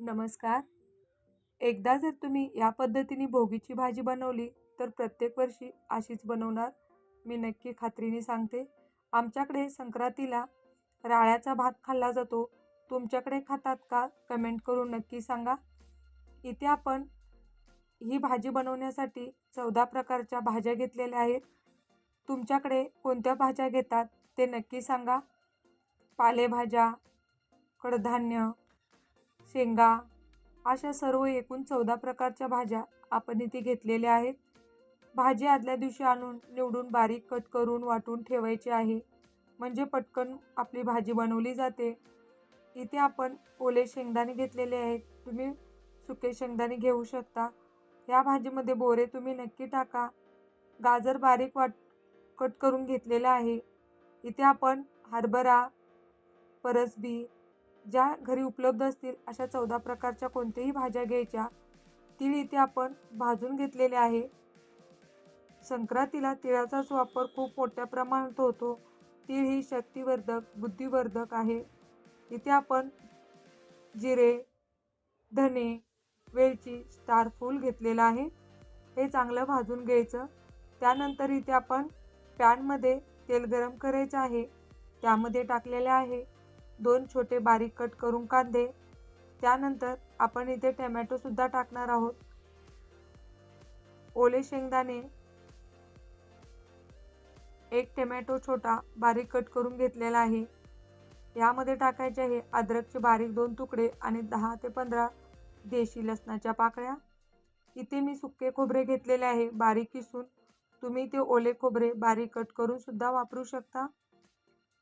नमस्कार. एकदा जर तुम्ही या पद्धतीने भोगीची भाजी बनवली तर प्रत्येक वर्षी अशीच बनवणार. मी नक्की खात्रीने सांगते. आमच्याकडे संक्रांतीला राळ्याचा भात खाल्ला जातो. तुमच्याकडे खातात का? कमेंट करून नक्की सांगा. इथे आपण ही भाजी बनवण्यासाठी चौदा प्रकारच्या भाज्या घेतलेल्या आहेत. तुमच्याकडे कोणत्या भाज्या घेतात ते नक्की सांगा. पालेभाज्या कडधान्य शेंगा अशा सर्व एकूण चौदा प्रकारच्या भाज्या आपण इथे घेतलेल्या आहेत. भाजी आदल्या दिवशी आणून निवडून बारीक कट करून वाटून ठेवायची आहे. म्हणजे पटकन आपली भाजी बनवली जाते. इथे आपण ओले शेंगदाणे घेतलेले आहेत. तुम्ही सुके शेंगदाणे घेऊ शकता. या भाजीमध्ये बोरे तुम्ही नक्की टाका. गाजर बारीक वाट कट करून घेतलेला आहे. इथे आपण हरभरा परसबी ज्या घरी उपलब्ध असतील अशा चौदा प्रकारच्या कोणत्याही भाज्या घ्यायच्या. तीळ इथे आपण भाजून घेतलेले आहे. संक्रांतीला तिळाचाच वापर खूप मोठ्या प्रमाणात होतो. तीळ ही शक्तिवर्धक बुद्धिवर्धक आहे. इथे आपण जिरे धने वेलची स्टारफूल घेतलेलं आहे. हे चांगलं भाजून घ्यायचं. त्यानंतर इथे आपण पॅनमध्ये तेल गरम करायचं आहे. त्यामध्ये टाकलेले आहे. दोन छोटे बारीक कट करून कांदे. त्यानंतर आपण इथे टमॅटोसुद्धा टाकणार आहोत. ओले शेंगदाणे. एक टमॅटो छोटा बारीक कट करून घेतलेला आहे. यामध्ये टाकायचे आहे अद्रकचे बारीक दोन तुकडे आणि दहा ते पंधरा देशी लसणाच्या पाकळ्या. इथे मी सुके खोबरे घेतलेले आहे बारीक किसून. तुम्ही ते ओले खोबरे बारीक कट करून सुद्धा वापरू शकता.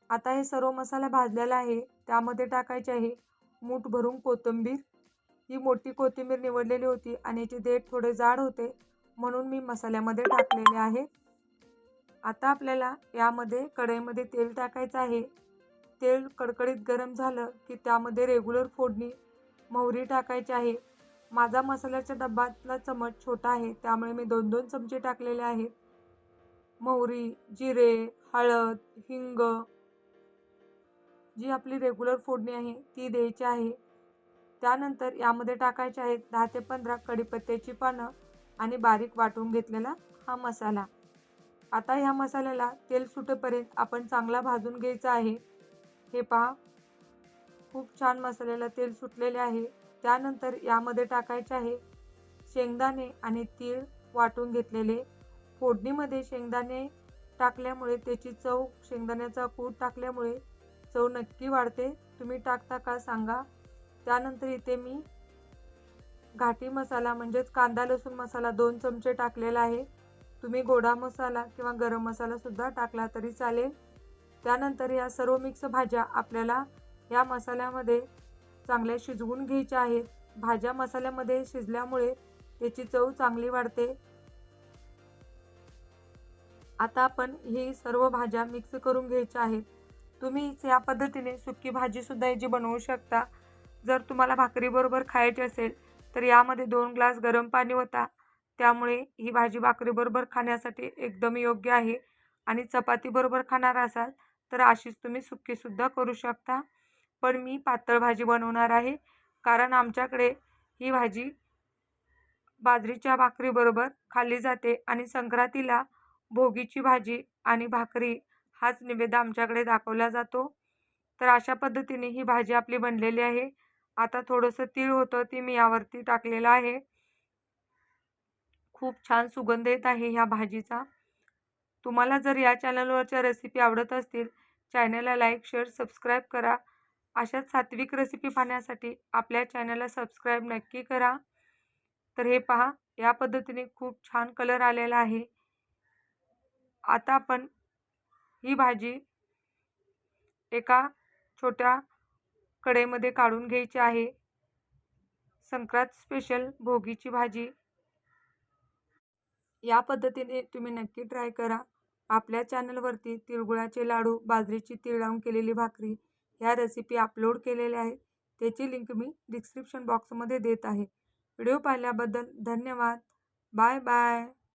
आता हे सर्व मसाला भाजलेला आहे. त्यामध्ये टाकायचे आहे मूठ भरून कोथिंबीर. ही मोठी कोथिंबीर निवडलेली होती आणि याचे देठ थोडे जाड होते म्हणून मी मसाल्यामध्ये टाकलेले आहे. आता आपल्याला यामध्ये कढईमध्ये तेल टाकायचं आहे. तेल कडकडीत गरम झालं की त्यामध्ये रेग्युलर फोडणी मोहरी टाकायची आहे. माझा मसाल्याच्या डब्यातला चमच छोटा आहे त्यामुळे मी दोन दोन चमचे टाकलेले आहेत. मोहरी जिरे हळद हिंग जी आपली रेग्युलर फोडणी आहे ती द्यायची आहे. त्यानंतर यामध्ये टाकायचे आहेत दहा ते पंधरा कढीपत्त्याची पानं आणि बारीक वाटून घेतलेला हा मसाला. आता ह्या मसाल्याला तेल सुटेपर्यंत आपण चांगला भाजून घ्यायचा आहे. हे पहा. खूप छान मसाल्याला तेल सुटलेले आहे. त्यानंतर यामध्ये टाकायचे आहे शेंगदाणे आणि तीळ वाटून घेतलेले. फोडणीमध्ये शेंगदाणे टाकल्यामुळे त्याची चव शेंगदाण्याचा कूट टाकल्यामुळे चव नक्की वाढते. तुम्ही टाकता का सांगा. त्यानंतर इथे मी घाटी मसाला म्हणजेच कांदा लसूण मसाला दोन चमचे टाकलेला आहे. तुम्ही गोडा मसाला किंवा गरम मसालासुद्धा टाकला तरी चालेल. त्यानंतर या सर्व मिक्स भाज्या आपल्याला या मसाल्यामध्ये चांगल्या शिजवून घ्यायच्या आहेत. भाज्या मसाल्यामध्ये शिजल्यामुळे त्याची चव चांगली वाढते. आता आपण ही सर्व भाज्या मिक्स करून घ्यायच्या आहेत. तुम्ही या पद्धतीने सुकी भाजीसुद्धा याची बनवू शकता. जर तुम्हाला भाकरीबरोबर खायची असेल तर यामध्ये दोन ग्लास गरम पाणी होता. त्यामुळे ही भाजी भाकरीबरोबर खाण्यासाठी एकदम योग्य आहे. आणि चपातीबरोबर खाणार असाल तर अशीच तुम्ही सुक्कीसुद्धा करू शकता. पण मी पातळ भाजी बनवणार आहे. कारण आमच्याकडे ही भाजी बाजरीच्या भाकरीबरोबर खाल्ली जाते. आणि संक्रांतीला भोगीची भाजी आणि भाकरी हाच निवेद आमच्याकडे दाखवला जातो. तर अशा पद्धतीने ही भाजी आपली बनलेली आहे. आता थोडंसं तीळ होतं ती मी यावरती टाकलेलं आहे. खूप छान सुगंध येत आहे ह्या भाजीचा. तुम्हाला जर या चॅनलवरच्या रेसिपी आवडत असतील चॅनलला लाईक शेअर सबस्क्राईब करा. अशाच सात्विक रेसिपी पाहण्यासाठी आपल्या चॅनलला सबस्क्राईब नक्की करा. तर हे पहा या पद्धतीने खूप छान कलर आलेला आहे. आता आपण ही भाजी एका छोट्या कढईमध्ये काढून घ्यायची आहे. संक्रांत स्पेशल भोगीची भाजी. या पद्धतीने तुम्ही नक्की ट्राय करा. आपल्या चॅनलवरती तिळगुळाचे लाडू बाजरीची तीळ लावून केलेली भाकरी ह्या रेसिपी अपलोड केलेल्या आहेत. त्याची लिंक मी डिस्क्रिप्शन बॉक्समध्ये देत आहे. व्हिडिओ पाहिल्याबद्दल धन्यवाद. Bye bye